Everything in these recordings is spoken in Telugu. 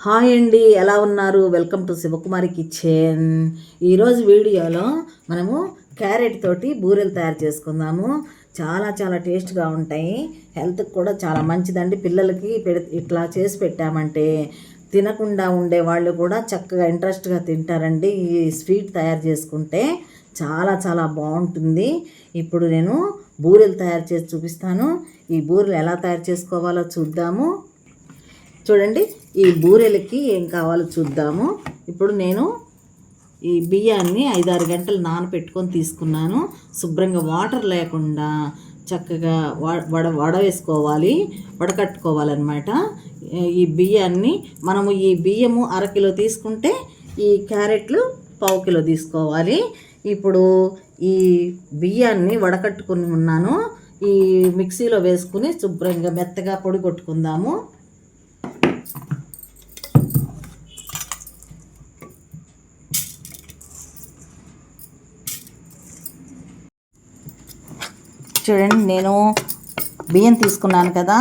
హాయ్ అండి ఎలా ఉన్నారు? Welcome to Shivakumari kitchen. ఈరోజు వీడియోలో మనము క్యారెట్ తోటి బూరెలు తయారు చేసుకుందాము. చాలా చాలా టేస్ట్గా ఉంటాయి. హెల్త్కి కూడా చాలా మంచిదండి. పిల్లలకి ఇట్లా చేసి పెట్టామంటే తినకుండా ఉండే వాళ్ళు కూడా చక్కగా ఇంట్రెస్ట్గా తింటారండి. ఈ స్వీట్ తయారు చేసుకుంటే చాలా చాలా బాగుంటుంది. ఇప్పుడు నేను బూరెలు తయారు చేసి చూపిస్తాను. ఈ బూరెలు ఎలా తయారు చేసుకోవాలో చూద్దాము. చూడండి ఈ బూరెలకి ఏం కావాలో చూద్దాము. ఇప్పుడు నేను ఈ బియ్యాన్ని ఐదారు గంటలు నానబెట్టుకొని తీసుకున్నాను. శుభ్రంగా వాటర్ లేకుండా చక్కగా వడ వడ వేసుకోవాలి వడకట్టుకోవాలన్నమాట ఈ బియ్యాన్ని మనము ఈ బియ్యము అరకిలో తీసుకుంటే ఈ క్యారెట్లు పావు కిలో తీసుకోవాలి. ఇప్పుడు ఈ బియ్యాన్ని వడకట్టుకుని ఉన్నాను. ఈ మిక్సీలో వేసుకుని శుభ్రంగా మెత్తగా పొడి కొట్టుకుందాము. చూడండి నేను బియ్యం తీసుకున్నాను కదా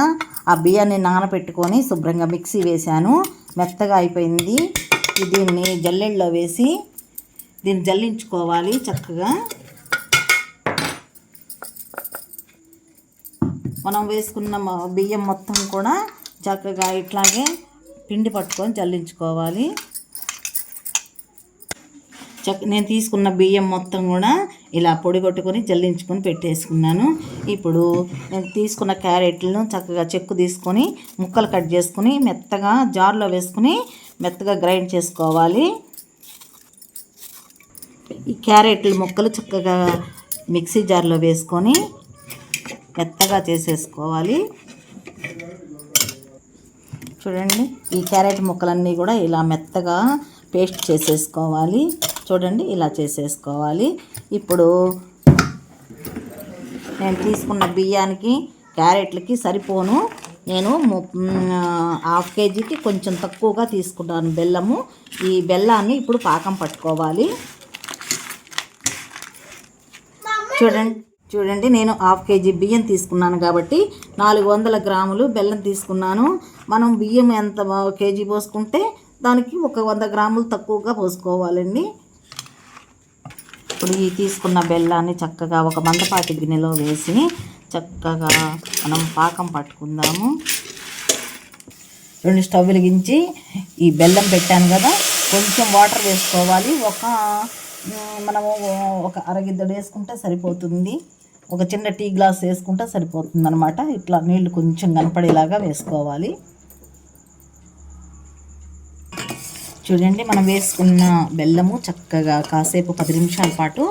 ఆ బియ్యాన్ని నానబెట్టుకొని శుభ్రంగా మిక్సీ వేశాను. మెత్తగా అయిపోయింది. దీన్ని జల్లెడలో వేసి దీన్ని జల్లించుకోవాలి చక్కగా. మనం వేసుకున్న బియ్యం మొత్తం కూడా చక్కగా ఇట్లాగే పిండి పట్టుకొని జల్లించుకోవాలి. చక్క నేను తీసుకున్న బియ్యం మొత్తం కూడా ఇలా పొడి కొట్టుకొని జల్లించుకొని పెట్టేసుకున్నాను. ఇప్పుడు నేను తీసుకున్న క్యారెట్లను చక్కగా చెక్కు తీసుకొని ముక్కలు కట్ చేసుకుని మెత్తగా జార్లో వేసుకుని మెత్తగా గ్రైండ్ చేసుకోవాలి. ఈ క్యారెట్ల ముక్కలు చక్కగా మిక్సీ జార్లో వేసుకొని మెత్తగా చేసేసుకోవాలి. చూడండి ఈ క్యారెట్ ముక్కలన్నీ కూడా ఇలా మెత్తగా పేస్ట్ చేసేసుకోవాలి. చూడండి ఇలా చేసేసుకోవాలి. ఇప్పుడు నేను తీసుకున్న బియ్యానికి క్యారెట్లకి సరిపోను. నేను ము- హాఫ్ కేజీకి కొంచెం తక్కువగా తీసుకున్నాను బెల్లము. ఈ బెల్లాన్ని ఇప్పుడు పాకం పట్టుకోవాలి. చూడండి చూడండి నేను హాఫ్ కేజీ బియ్యం తీసుకున్నాను కాబట్టి నాలుగు వందల గ్రాములు బెల్లం తీసుకున్నాను. మనం బియ్యం ఎంత కేజీ పోసుకుంటే దానికి ఒక వంద గ్రాములు తక్కువగా పోసుకోవాలండి. ఇప్పుడు ఈ తీసుకున్న బెల్లాన్ని చక్కగా ఒక మందపాటి గిన్నెలో వేసి చక్కగా మనం పాకం పట్టుకుందాము. రెండు స్టవ్ వెలిగించి ఈ బెల్లం పెట్టాను కదా కొంచెం వాటర్ వేసుకోవాలి. ఒక మనము ఒక అరగిద్దడు వేసుకుంటే సరిపోతుంది. ఒక చిన్న టీ గ్లాస్ వేసుకుంటే సరిపోతుంది అనమాట ఇట్లా నీళ్ళు కొంచెం కనపడేలాగా వేసుకోవాలి. చూడండి మనం వేసుకున్న బెల్లము చక్కగా కాసేపు పది నిమిషాల పాటు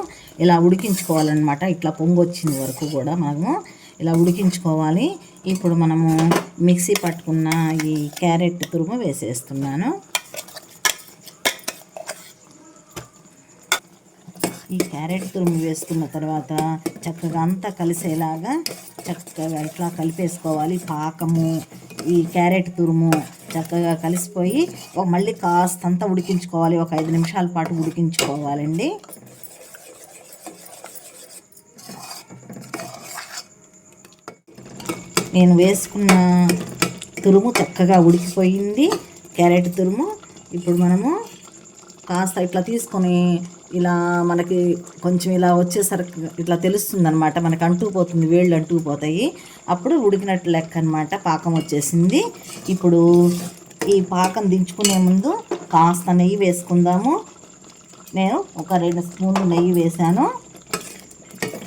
ఇలా ఉడికించుకోవాలన్నమాట. ఇట్లా పొంగొచ్చిన వరకు కూడా మనము ఇలా ఉడికించుకోవాలి. ఇప్పుడు మనము మిక్సీ పట్టుకున్న ఈ క్యారెట్ తురుము వేసేస్తున్నాను. ఈ క్యారెట్ తురుము వేసుకున్న తర్వాత చక్కగా అంతా కలిసేలాగా చక్కగా ఇట్లా కలిపేసుకోవాలి. పాకము ఈ క్యారెట్ తురుము చక్కగా కలిసిపోయి ఒక మళ్ళీ కాస్తంత ఉడికించుకోవాలి. ఒక ఐదు నిమిషాల పాటు ఉడికించుకోవాలండి. నేను వేసుకున్న తురుము చక్కగా ఉడికిపోయింది. క్యారెట్ తురుము. ఇప్పుడు మనము కాస్త ఇట్లా తీసుకొని ఇలా మనకి కొంచెం ఇలా వచ్చేసరికి ఇట్లా తెలుస్తుంది అనమాట మనకి పోతుంది వేళ్ళు అంటూ పోతాయి. అప్పుడు ఉడికినట్టు లెక్క అనమాట పాకం వచ్చేసింది. ఇప్పుడు ఈ పాకం దించుకునే ముందు కాస్త నెయ్యి వేసుకుందాము. నేను ఒక రెండు స్పూన్లు నెయ్యి వేశాను.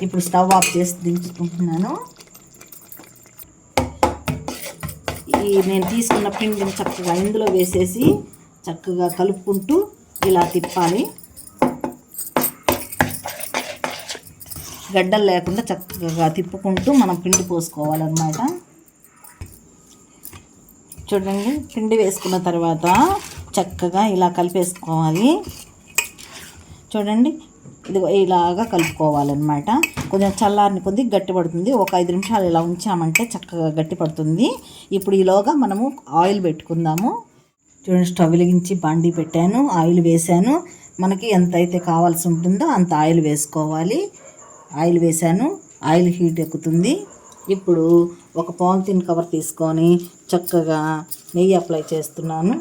ఇప్పుడు స్టవ్ ఆఫ్ చేసి దించుకుంటున్నాను. ఈ నేను తీసుకున్న పిండిని చక్కగా ఇందులో వేసేసి చక్కగా కలుపుకుంటూ ఇలా తిప్పాలి. గడ్డలు లేకుండా చక్కగా తిప్పుకుంటూ మనం పిండి పోసుకోవాలన్నమాట. చూడండి పిండి వేసుకున్న తర్వాత చక్కగా ఇలా కలిపేసుకోవాలి. చూడండి ఇది ఇలాగా కలుపుకోవాలన్నమాట. కొంచెం చల్లారిని కొద్ది గట్టి పడుతుంది. ఒక ఐదు నిమిషాలు ఇలా ఉంచామంటే చక్కగా గట్టి పడుతుంది. ఇప్పుడు ఈలోగా మనము ఆయిల్ పెట్టుకుందాము. చూడండి స్టవ్ వెలిగించి బాండీ పెట్టాను ఆయిల్ వేసాను మనకి ఎంత అయితే కావాల్సి ఉంటుందో అంత ఆయిల్ వేసుకోవాలి. ఆయిల్ వేసాను ఆయిల్ హీట్ ఎక్కుతుంది. ఇప్పుడు ఒక పాలిథిన్ కవర్ తీసుకొని చక్కగా నెయ్యి అప్లై చేస్తున్నాను.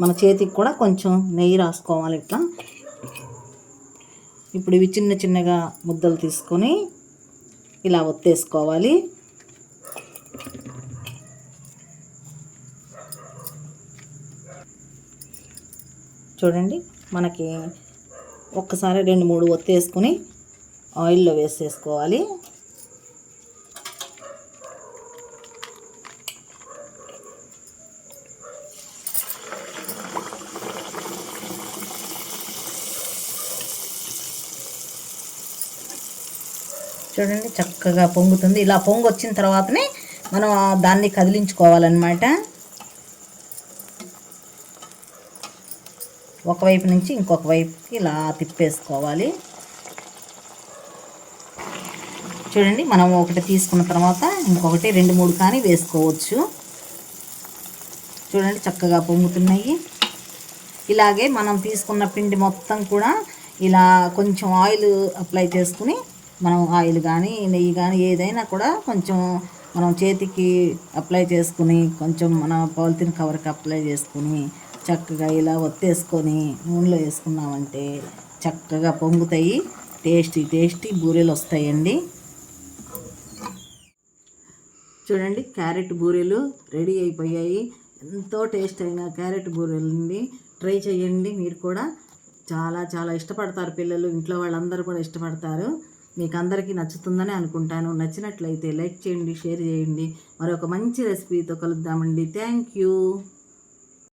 మన చేతికి కూడా కొంచెం నెయ్యి రాసుకోవాలి ఇట్లా. ఇప్పుడు ఇవి చిన్న చిన్నగా ముద్దలు తీసుకొని ఇలా ఒత్తేసుకోవాలి. చూడండి. మనకి ఒక్కసారి రెండు మూడు ఒత్తేసుకుని ఆయిల్లో వేసేసుకోవాలి. చూడండి చక్కగా పొంగుతుంది. ఇలా పొంగు వచ్చిన తర్వాతనే మనం దాన్ని కదిలించుకోవాలన్నమాట. ఒకవైపు నుంచి ఇంకొక వైపుకి ఇలా తిప్పేసుకోవాలి. చూడండి మనం ఒకటి తీసుకున్న తర్వాత ఇంకొకటి రెండు మూడు కానీ వేసుకోవచ్చు. చూడండి చక్కగా పొంగుతున్నాయి. ఇలాగే మనం తీసుకున్న పిండి మొత్తం కూడా ఇలా కొంచెం ఆయిల్ అప్లై చేసుకుని మనం ఆయిల్ కానీ నెయ్యి కానీ ఏదైనా కూడా కొంచెం మనం చేతికి అప్లై చేసుకుని కొంచెం మన పాలిథిన్ కవర్కి అప్లై చేసుకుని చక్కగా ఇలా ఒత్తేసుకొని నూనెలో వేసుకున్నామంటే చక్కగా పొంగుతాయి. టేస్టీ టేస్టీ బూరెలు వస్తాయండి. చూడండి క్యారెట్ బూరెలు రెడీ అయిపోయాయి. ఎంతో టేస్ట్ అయిన క్యారెట్ బూరెలు అండి ట్రై చేయండి మీరు కూడా. చాలా చాలా ఇష్టపడతారు పిల్లలు. ఇంట్లో వాళ్ళందరూ కూడా ఇష్టపడతారు. మీకు అందరికీ నచ్చుతుందని అనుకుంటాను. నచ్చినట్లయితే లైక్ చేయండి షేర్ చేయండి. మరొక మంచి రెసిపీతో కలుద్దామండి. Thank you.